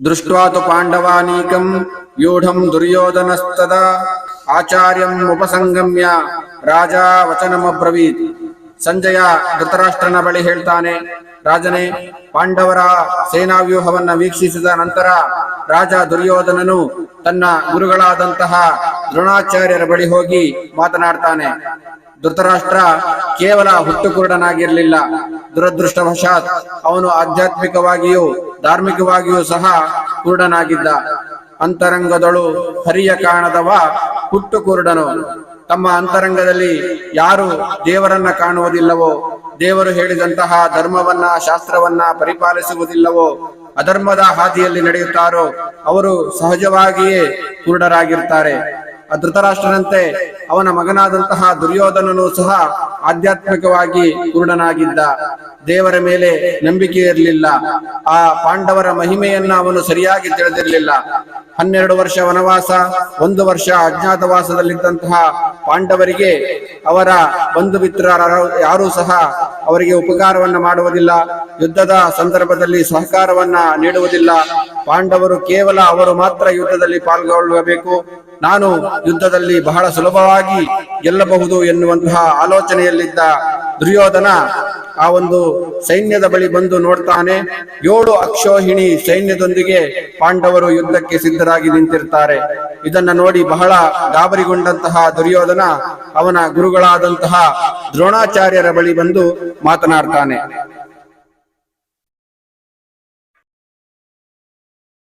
ತು ಪಾಂಡವಾನೀಕಂ ವ್ಯೂಢಂ ದುರ್ಯೋಧನಸ್ತದ ಆಚಾರ್ಯಂ ಉಪಸಂಗಮ್ಯ ರಾಜ ವಚನಮಬ್ರವೀತ್. ಸಂಜಯ ಧೃತರಾಷ್ಟ್ರನ ಬಳಿ ಹೇಳ್ತಾನೆ, ರಾಜನೇ, ಪಾಂಡವರ ಸೇನಾವ್ಯೂಹವನ್ನ ವೀಕ್ಷಿಸಿದ ನಂತರ ರಾಜ ದುರ್ಯೋಧನನು ತನ್ನ ಗುರುಗಳಾದಂತಹ ದ್ರೋಣಾಚಾರ್ಯರ ಬಳಿ ಹೋಗಿ ಮಾತನಾಡ್ತಾನೆ. ಧೃತರಾಷ್ಟ್ರ ಕೇವಲ ಹುಟ್ಟುಕುರುಡನಾಗಿರಲಿಲ್ಲ. ದುರದೃಷ್ಟವಶಾತ್ ಅವನು ಆಧ್ಯಾತ್ಮಿಕವಾಗಿಯೂ ಧಾರ್ಮಿಕವಾಗಿಯೂ ಸಹ ಕುರುಡನಾಗಿದ್ದ ಅಂತರಂಗದಳು ಹರಿಯ ಕಾಣದವ ಹುಟ್ಟು ಕುರುಡನು ತಮ್ಮ ಅಂತರಂಗದಲ್ಲಿ ಯಾರು ದೇವರನ್ನ ಕಾಣುವುದಿಲ್ಲವೋ, ದೇವರು ಹೇಳಿದಂತಹ ಧರ್ಮವನ್ನ, ಶಾಸ್ತ್ರವನ್ನ ಪರಿಪಾಲಿಸುವುದಿಲ್ಲವೋ, ಅಧರ್ಮದ ಹಾದಿಯಲ್ಲಿ ನಡೆಯುತ್ತಾರೋ, ಅವರು ಸಹಜವಾಗಿಯೇ ಕುರುಡರಾಗಿರ್ತಾರೆ. ಧೃತರಾಷ್ಟ್ರನಂತೆ ಅವನ ಮಗನಾದಂತಹ ದುರ್ಯೋಧನನು ಸಹ ಆಧ್ಯಾತ್ಮಿಕವಾಗಿ ಕುರುಡನಾಗಿದ್ದ ದೇವರ ಮೇಲೆ ನಂಬಿಕೆ ಇರಲಿಲ್ಲ. ಆ ಪಾಂಡವರ ಮಹಿಮೆಯನ್ನ ಅವನು ಸರಿಯಾಗಿ ತಿಳಿದಿರಲಿಲ್ಲ. ಹನ್ನೆರಡು ವರ್ಷ ವನವಾಸ, ಒಂದು ವರ್ಷ ಅಜ್ಞಾತವಾಸದಲ್ಲಿದ್ದಂತಹ ಪಾಂಡವರಿಗೆ ಅವರ ಬಂಧು ಮಿತ್ರ ಯಾರೂ ಸಹ ಅವರಿಗೆ ಉಪಕಾರವನ್ನ ಮಾಡುವುದಿಲ್ಲ. ಯುದ್ಧದ ಸಂದರ್ಭದಲ್ಲಿ ಸಹಕಾರವನ್ನ ನೀಡುವುದಿಲ್ಲ. ಪಾಂಡವರು ಕೇವಲ ಅವರು ಮಾತ್ರ ಯುದ್ಧದಲ್ಲಿ ಪಾಲ್ಗೊಳ್ಳಬೇಕು. ನಾನು ಯುದ್ಧದಲ್ಲಿ ಬಹಳ ಸುಲಭವಾಗಿ ಗೆಲ್ಲಬಹುದು ಎನ್ನುವಂತಹ ಆಲೋಚನೆಯಲ್ಲಿದ್ದ ದುರ್ಯೋಧನ ಆ ಒಂದು ಸೈನ್ಯದ ಬಳಿ ಬಂದು ನೋಡ್ತಾನೆ. ಏಳು ಅಕ್ಷೋಹಿಣಿ ಸೈನ್ಯದೊಂದಿಗೆ ಪಾಂಡವರು ಯುದ್ಧಕ್ಕೆ ಸಿದ್ಧರಾಗಿ ನಿಂತಿರ್ತಾರೆ. ಇದನ್ನ ನೋಡಿ ಬಹಳ ಗಾಬರಿಗೊಂಡಂತಹ ದುರ್ಯೋಧನ ಅವನ ಗುರುಗಳಾದಂತಹ ದ್ರೋಣಾಚಾರ್ಯರ ಬಳಿ ಬಂದು ಮಾತನಾಡ್ತಾನೆ.